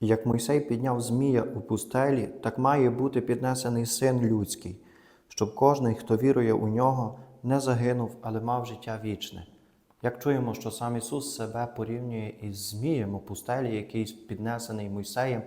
Як Мойсей підняв Змія у пустелі, так має бути піднесений син людський, щоб кожний, хто вірує у нього, не загинув, але мав життя вічне. Як чуємо, що сам Ісус себе порівнює із Змієм у пустелі, який піднесений Мойсеєм,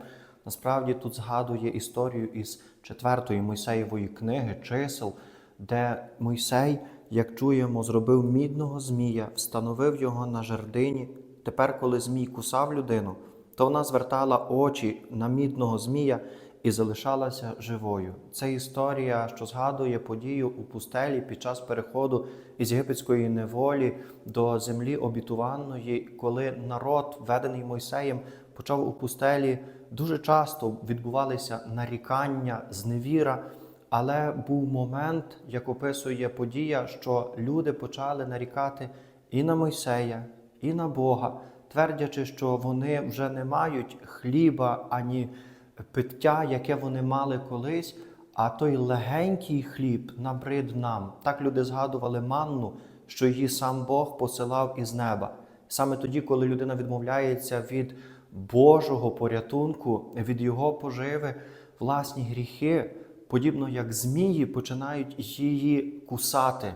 насправді тут згадує історію із четвертої Мойсеєвої книги чисел, де Мойсей, як чуємо, зробив мідного змія, встановив його на жердині. Тепер, коли Змій кусав людину, то вона звертала очі на мідного змія і залишалася живою. Це історія, що згадує подію у пустелі під час переходу із єгипетської неволі до землі обітуваної, коли народ, введений Мойсеєм, почав у пустелі дуже часто відбувалися нарікання, зневіра. Але був момент, як описує подія, що люди почали нарікати і на Мойсея, і на Бога, твердячи, що вони вже не мають хліба ані пиття, яке вони мали колись, а той легенький хліб набрид нам. Так люди згадували манну, що її сам Бог посилав із неба. Саме тоді, коли людина відмовляється від Божого порятунку, від Його поживи, власні гріхи, подібно як змії, починають її кусати,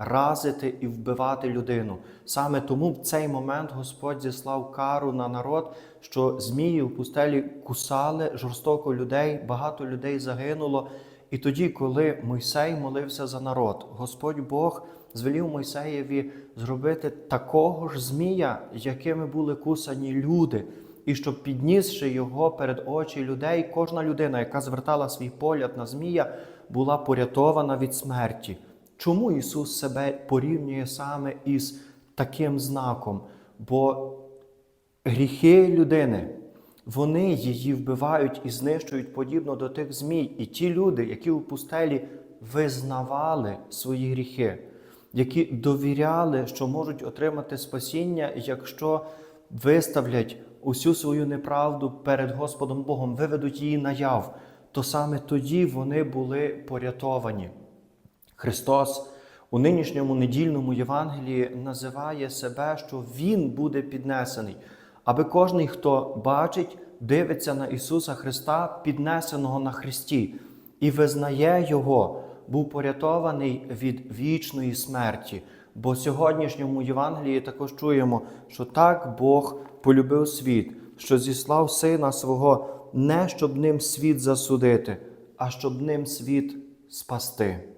разити і вбивати людину. Саме тому в цей момент Господь зіслав кару на народ, що змії в пустелі кусали жорстоко людей, багато людей загинуло. І тоді, коли Мойсей молився за народ, Господь Бог звелів Мойсеєві зробити такого ж змія, якими були кусані люди, і щоб піднісши його перед очі людей, кожна людина, яка звертала свій погляд на змія, була порятована від смерті. Чому Ісус себе порівнює саме із таким знаком? Бо гріхи людини, вони її вбивають і знищують подібно до тих змій. І ті люди, які у пустелі визнавали свої гріхи, які довіряли, що можуть отримати спасіння, якщо виставлять усю свою неправду перед Господом Богом, виведуть її наяв, то саме тоді вони були порятовані. Христос у нинішньому недільному Євангелії називає себе, що Він буде піднесений, аби кожний, хто бачить, дивиться на Ісуса Христа, піднесеного на Христі, і визнає Його, був порятований від вічної смерті. Бо в сьогоднішньому Євангелії також чуємо, що так Бог полюбив світ, що зіслав Сина свого не щоб ним світ засудити, а щоб ним світ спасти.